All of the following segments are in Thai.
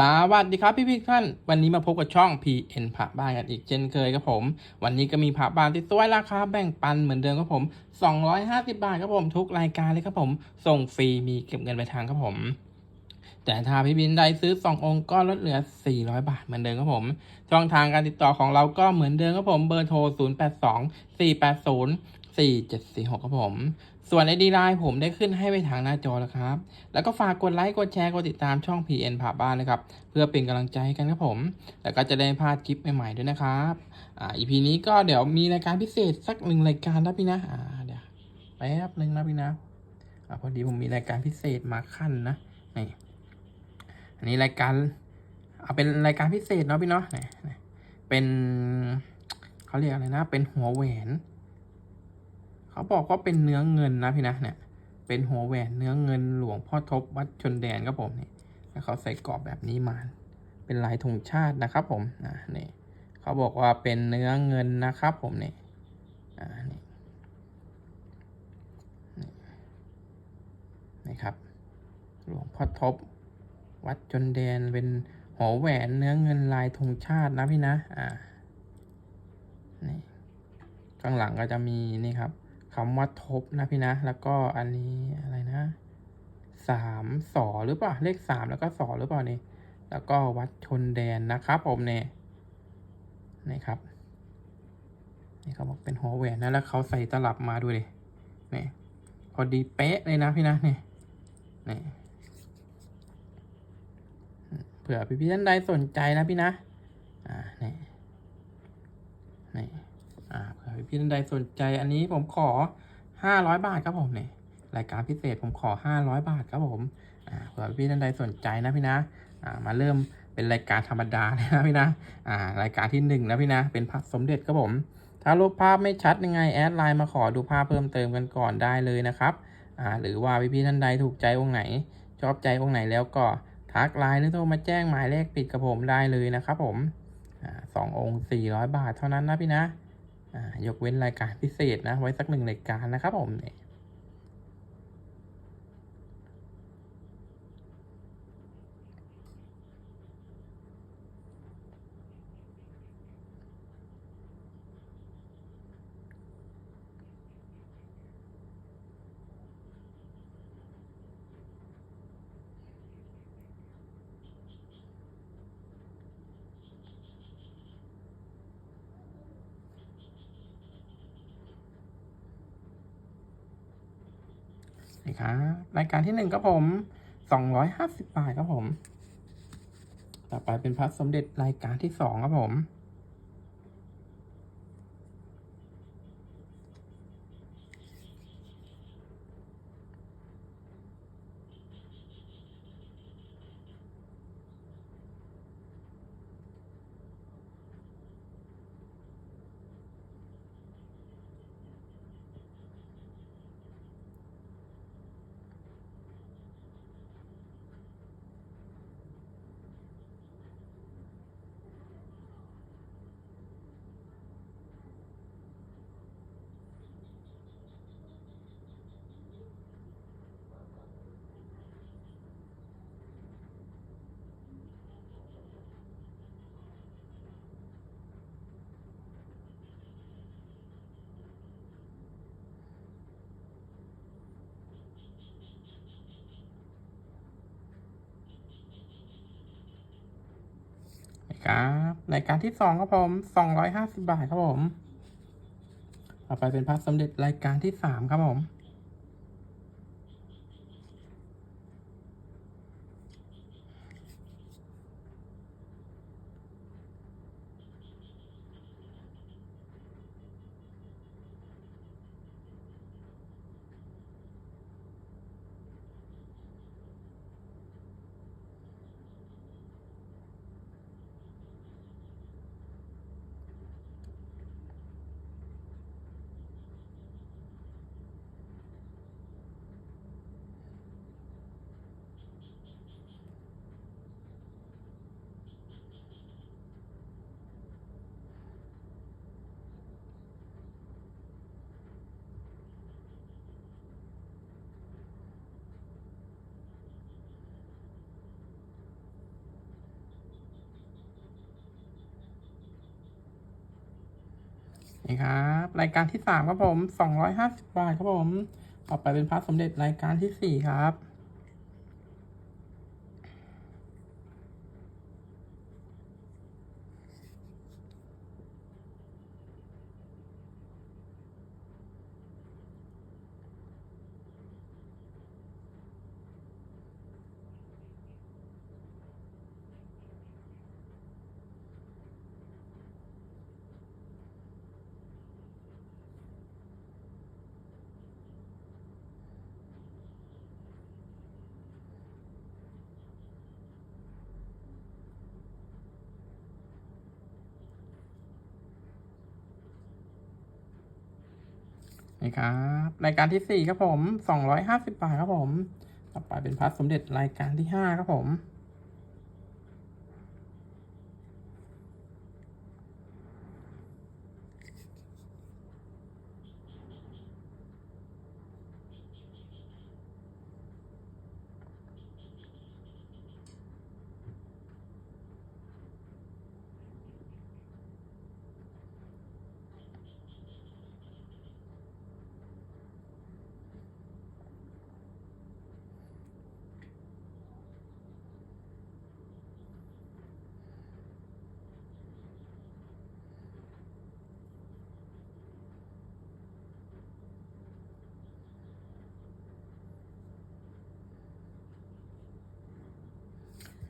สวัสดีครับพี่พี่ท่าน วันนี้มาพบกับช่อง PN ผักบ้านกันอีกเช่นเคยครับผม วันนี้ก็มีผักบ้านที่สวยราคาแบ่งปันเหมือนเดิมครับผม 250 บาทครับผมทุกรายการเลยครับผม ส่งฟรีมีเก็บเงินไปทางครับผม แต่ถ้าพี่บินใดซื้อ 2 องค์ก็ลดเหลือ 400 บาทเหมือนเดิมครับผม ช่องทางการติดต่อของเราก็เหมือนเดิมครับผมเบอร์โทร 082 480 4746ครับผม ส่วนไอดีไลน์ผมได้ขึ้นให้ไปทางหน้าจอแล้วครับ แล้วก็ฝากกดไลค์ กดแชร์ กดติดตามช่อง PN ผ่าบ้านนะครับ เพื่อเป็นกำลังใจให้กันครับผม แล้วก็จะได้พลาดคลิปใหม่ๆด้วยนะครับอ่า EP นี้ก็เดี๋ยวมีรายการพิเศษสักหนึ่งรายการนะพี่นะอ่าเดี๋ยวแป๊บหนึ่งนะพี่นะอ่าพอดีผมมีรายการพิเศษมาขั้นนะนี่อันนี้รายการเอาเป็นรายการพิเศษเนาะพี่เนาะนี่เป็นเขาเรียกอะไรนะ เป็นหัวแหวน เขาบอกว่าเป็นเนื้อเงินนะพี่นะเนี่ย เป็นหัวแหวนเนื้อเงินหลวงพ่อทบวัดชนแดนครับผมนี่แล้วเขาใส่กรอบแบบนี้มา เป็นลายธงชาตินะครับผมอ่านี่เขาบอกว่าเป็นเนื้อเงินนะครับผมนี่อ่านี่นี่นี่ครับ หลวงพ่อทบวัดจนแดนเป็นหัวแหวนเนื้อเงินลายธงชาตินะพี่นะ อ่า นี่ ข้างหลังก็จะมีนี่ครับ คำว่าทบนะพี่นะ แล้วก็อันนี้อะไรนะสามสอหรือเปล่า เลขสามแล้วก็สอหรือเปล่านี่ แล้วก็วัดชนแดนนะครับผมเนี่ยนี่ครับ นี่เขาบอกเป็นหัวแหวนนะ แล้วเขาใส่ตลับมาด้วยดินี่พอดีเป๊ะเลยนะพี่นะนี่นี่เผื่อพี่พี่ๆท่านใดสนใจนะพี่นะ อ่านี่นี่ พี่ท่านใดสนใจอันนี้ผมขอห้าร้อยบาทครับผมเนี่ยรายการพิเศษผมขอห้าร้อยบาทครับผมอ่าเผื่อพี่ท่านใดสนใจนะพี่นะามาเริ่มเป็นรายการธรรมดาเลยนะพี่นะารายการที่หนึ่งนะพี่นะเป็นพระสมเด็จครับผมถ้ารูปภาพไม่ชัดยังไงแอดไลน์มาขอดูภาพเพิ่มเติมกันก่อนได้เลยนะครับหรือว่าพี่ๆท่านใดถูกใจองค์ไหน ชอบใจองค์ไหนแล้วก็ทักไลน์หรือโทรมาแจ้งหมายเลขปิดกับผมได้เลยนะครับผมสององค์สี่ร้อยบาทเท่านั้นนะพี่นะ ยกเว้นรายการพิเศษนะ ไว้สักหนึ่งรายการนะครับผมเนี่ย นี่ครับรายการที่หนึ่งครับผมสองร้อยห้าสิบบาทครับผม ต่อไปเป็นพระสมเด็จรายการที่สองครับผม ครับรายการที่สองครับผมสองร้อยห้าสิบาทครับผม ต่อไปเป็นพระสมเด็จรายการที่สามครับผม นี่ครับ รายการที่สามครับผมสองร้อยห้าสิบบาทครับผม ต่อไปเป็นพระสมเด็จรายการที่สี่ครับ นี่ครับรายการที่สี่ครับผมสองร้อยห้าสิบบาทครับผม ต่อไปเป็นพระสมเด็จรายการที่ห้าครับผม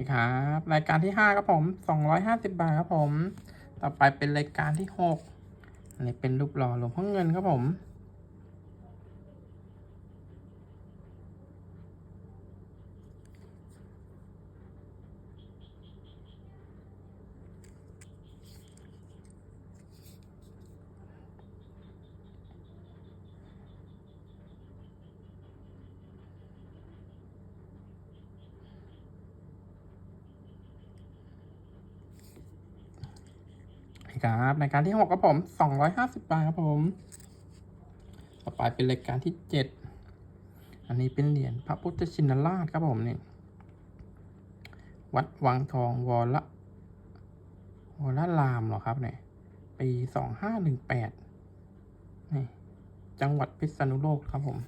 นี่ครับ รายการที่ห้าครับผมสองร้อยห้าสิบาทครับผม ต่อไปเป็นรายการที่หกอันนี้เป็นรูปหล่อหลวงพ่อเงินครับผม ครับรายการที่หกครับผมสองร้อยห้าสิบาทครับผม ต่อไปเป็นรายการที่เจ็ดอันนี้เป็นเหรียญพระพุทธชินราชครับผมนี่วัดวังทองวรละวรลามเหรอครับเนี่ยปีสองห้าหนึ่งแปดนี่จังหวัดพิษณุโลกครับผม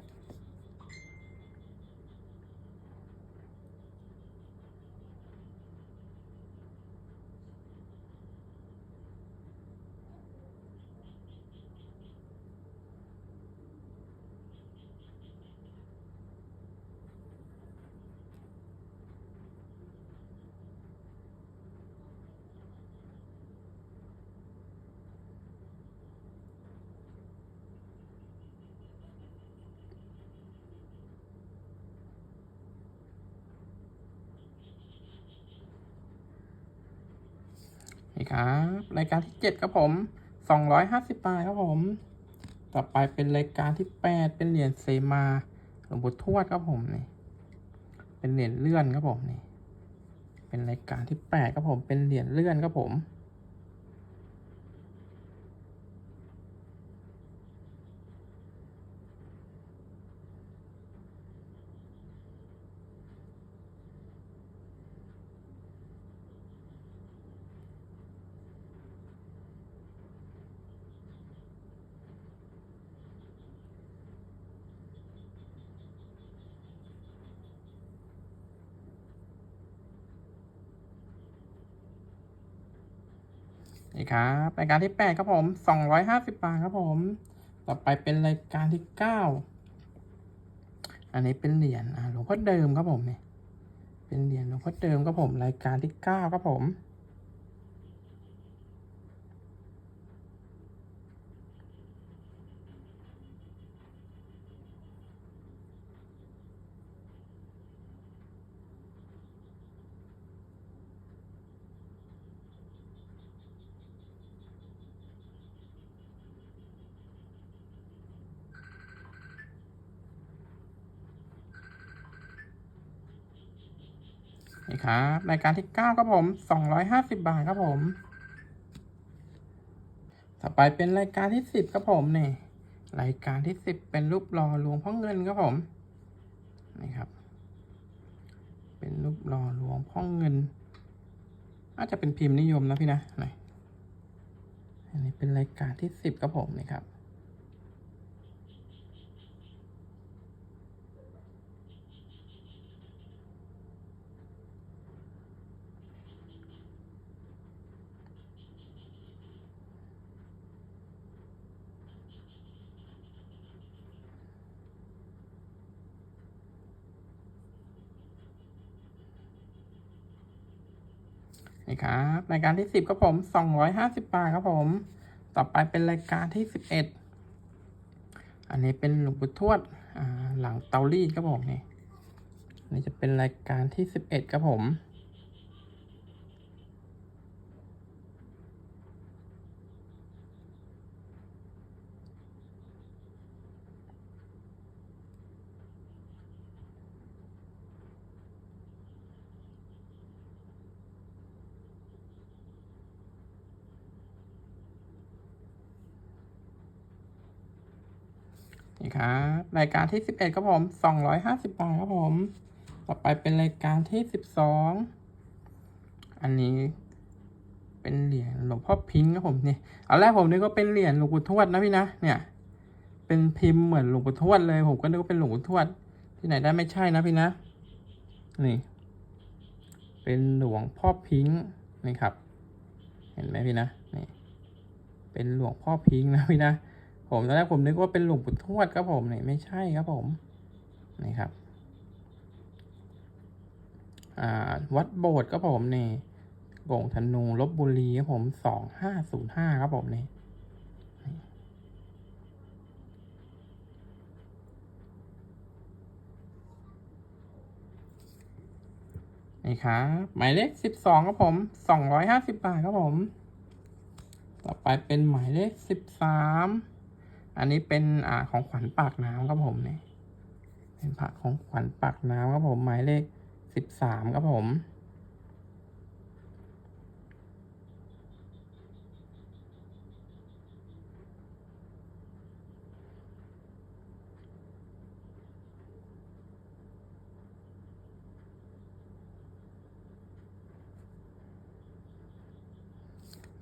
ครับรายการที่เจ็ดครับผมสองร้อยห้าสิบบาทครับผม ต่อไปเป็นรายการที่แปดเป็นเหรียญเซมาหลวงปู่ทวดครับผมนี่ เป็นเหรียญเลื่อนครับผมนี่ เป็นรายการที่แปดครับผม เป็นเหรียญเลื่อนครับผม นี่ครับรายการที่แปดครับผมสองร้อยห้าสิบบาทครับผม ต่อไปเป็นรายการที่เก้าอันนี้เป็นเหรียญอ่าหลวงพ่อเดิมครับผมเนี่ยเป็นเหรียญหลวงพ่อเดิมครับผม รายการที่เก้าครับผม ครับรายการที่เก้าครับผมสองร้อยห้าสิบบาทครับผม ต่อไปเป็นรายการที่สิบครับผมนี่รายการที่สิบเป็นรูปหล่อหลวงพ่อเงินครับผมนี่ครับ เป็นรูปหล่อหลวงพ่อเงินน่าจจะเป็นพิมพ์นิยมนะพี่นะไหนนอันนี้เป็นรายการที่สิบครับผมนี่ครับ นี่ครับรายการที่สิบครับผมสองร้อยห้าสิบบาทครับผม ต่อไปเป็นรายการที่สิบเอ็ดอันนี้เป็นหลวงปู่ทวดหลังเตารีดครับผมนี่นี่จะเป็นรายการที่สิบเอ็ดครับผม นี่ครับรายการที่สิบเอ็ดครับผมสองร้อยห้าสิบบาทครับผม ต่อไปเป็นรายการที่สิบสองอันนี้เป็นเหรียญหลวงพ่อพิงค์ครับผมนี่เอาแรกผมนึกว่าเป็นเหรียญหลวงปู่ทวดนะพี่นะเนี่ย เป็นพิมพ์เหมือนหลวงปู่ทวดเลย ผมก็นึกว่าเป็นหลวงปู่ทวด ที่ไหนได้ไม่ใช่นะพี่นะ นี่ เป็นหลวงพ่อพิงค์นี่ครับ เห็นไหมพี่นะนี่เป็นหลวงพ่อพิงค์นะพี่นะ ผมตอนแรกผมนึกว่าเป็นหลวงปู่ทวดครับผมนี่ไม่ใช่ครับผมนี่ครับวัดโบสถ์ครับผมนี่โก่งธนูลบบุรีครับผมสองห้าศูนย์ห้าครับผมนี่นี่นี่ครับหมายเลขสิบสองครับผมสองร้อยห้าสิบบาทครับผม ต่อไปเป็นหมายเลขสิบสาม อันนี้เป็นอ่าของขวัญปากน้ำครับผมเนี่ยเป็นพระของขวัญปากน้ำครับผมหมายเลขสิบสามครับผม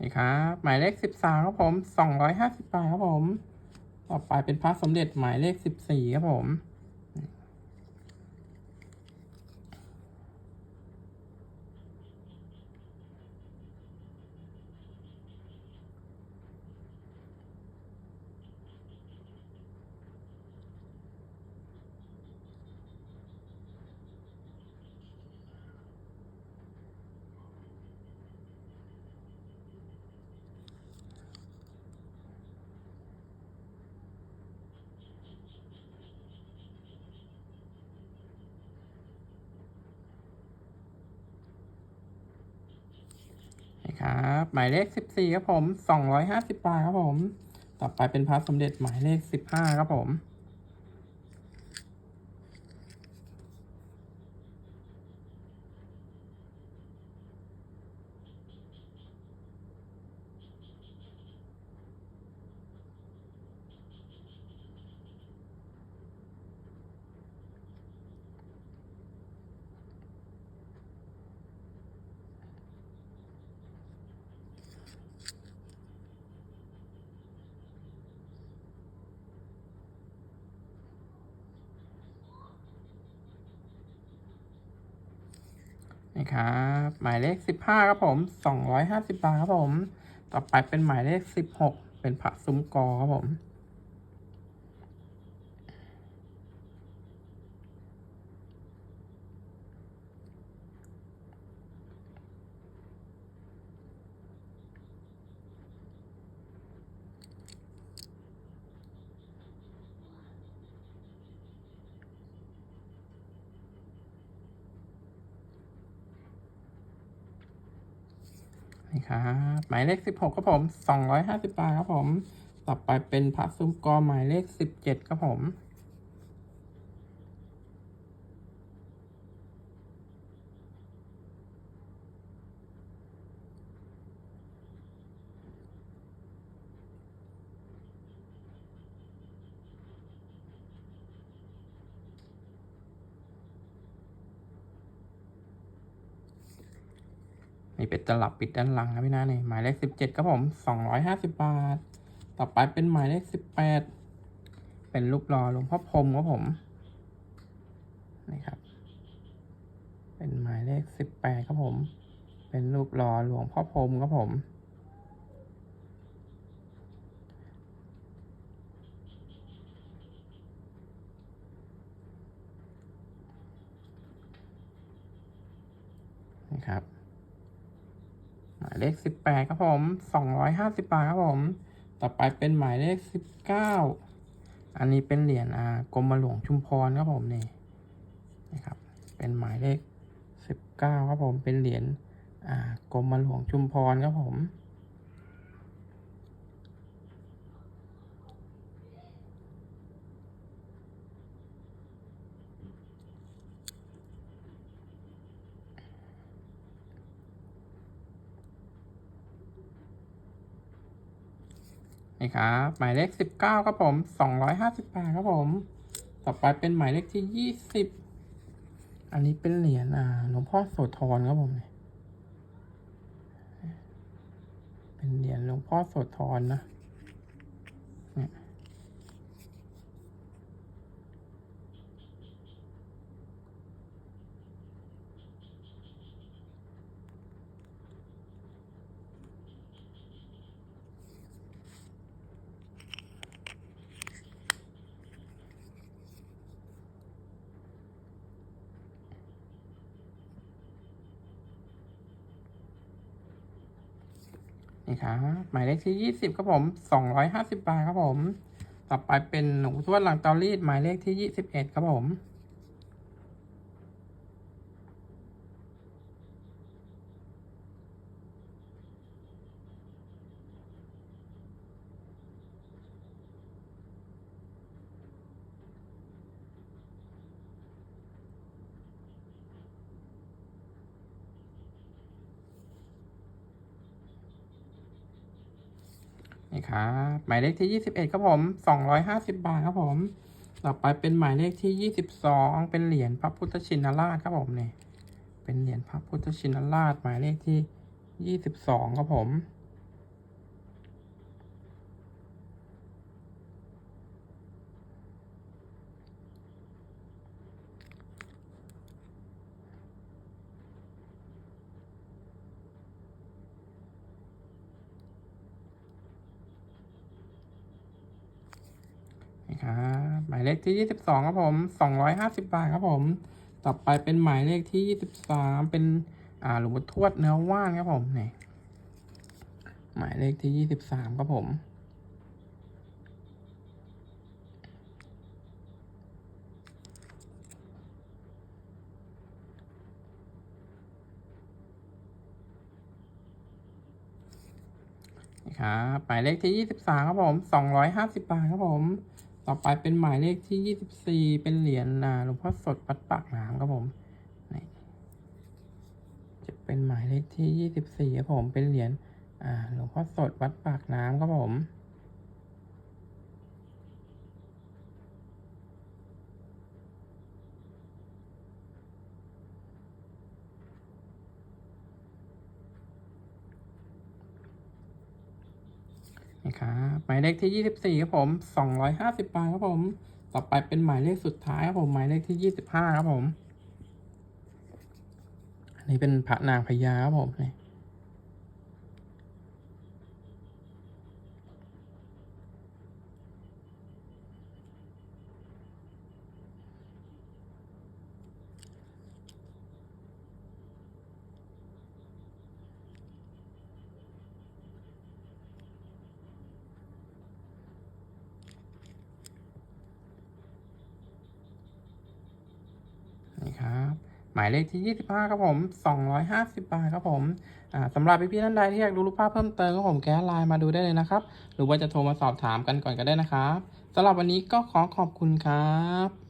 นี่ครับ หมายเลขสิบสามครับผมสองร้อยห้าสิบบาทครับผม ต่อไปเป็นพระสมเด็จหมายเลขสิบสี่ครับผม หมายเลขสิบสี่ครับผมสองร้อยห้าสิบบาทครับผม ต่อไปเป็นพระสมเด็จหมายเลขสิบห้าครับผม นี่ครับ หมายเลขสิบห้าครับผมสองร้อยห้าสิบบาทครับผม ต่อไปเป็นหมายเลขสิบหกเป็นผักซุ้มกอครับผม นี่ครับหมายเลขสิบหกครับผมสองร้อยห้าสิบบาทครับผม ต่อไปเป็นพระซุ้มกอหมายเลขสิบเจ็ดครับผม นี่เป็นตลับปิดด้านหลังครับพี่นะนี่หมายเลขสิบเจ็ดครับผมสองร้อยห้าสิบบาท ต่อไปเป็นหมายเลขสิบแปดเป็นรูปหล่อหลวงพ่อพรมครับผมนี่ครับ เป็นหมายเลขสิบแปดครับผม เป็นรูปหล่อหลวงพ่อพรมครับผมนี่ครับ เลขสิบแปดครับผมสองร้อยห้าสิบบาทครับผม ต่อไปเป็นหมายเลขสิบเก้าอันนี้เป็นเหรียญอ่ากรมหลวงชุมพรครับผมนี่นะครับ เป็นหมายเลขสิบเก้าครับผม เป็นเหรียญอ่ากรมหลวงชุมพรครับผม นี่ครับหมายเลขสิบเก้าครับผมสองร้อยห้าสิบบาทครับผม ต่อไปเป็นหมายเลขที่ยี่สิบอันนี้เป็นเหรียญอ่าหลวงพ่อโสธรครับผมเป็นเหรียญหลวงพ่อโสธรนะ นี่ครับหมายเลขที่ยี่สิบครับผมสองร้อยห้าสิบบาทครับผม ต่อไปเป็นหลวงพ่อทวดหลังเตารีดหมายเลขที่ยี่สิบเอ็ดครับผม ครับหมายเลขที่ยี่สิบเอ็ดครับผมสองร้อยห้าสิบบาทครับผม ต่อไปเป็นหมายเลขที่ยี่สิบสองเป็นเหรียญพระพุทธชินราชครับผมเนี่ยเป็นเหรียญพระพุทธชินราชหมายเลขที่ยี่สิบสองครับผม นี่ครับหมายเลขที่ยี่สิบสองครับผมสองร้อยห้าสิบบาทครับผม ต่อไปเป็นหมายเลขที่ยี่สิบสามเป็นอ่าหลวงพ่อทวดเนื้อว่านครับผมนี่หมายเลขที่ยี่สิบสามครับผมนี่ครับหมายเลขที่ยี่สิบสามครับผมสองร้อยห้าสิบบาทครับผม ต่อไปเป็นหมายเลขที่ยี่สิบสี่เป็นเหรียญหลวงพ่อสดวัดปากน้ำครับผมนี่จะเป็นหมายเลขที่ยี่สิบสี่ครับผมเป็นเหรียญอ่าหลวงพ่อสดวัดปากน้ำครับผม ครับหมายเลขที่ยี่สิบสี่ครับผมสองร้อยห้าสิบบาทครับผม ต่อไปเป็นหมายเลขสุดท้ายครับผม หมายเลขที่ยี่สิบห้าครับผม อันนี้เป็นพระนางพญาครับผมนี่ครับ หมายเลขที่ยี่สิบห้าครับผมสองร้อยห้าสิบบาทครับผมสำหรับพี่ๆท่านใดที่อยากดูรูปภาพเพิ่มเติมก็ผมแก้ไลน์มาดูได้เลยนะครับ หรือว่าจะโทรมาสอบถามกันก่อนก็ได้นะครับสำหรับวันนี้ก็ขอขอบคุณครับ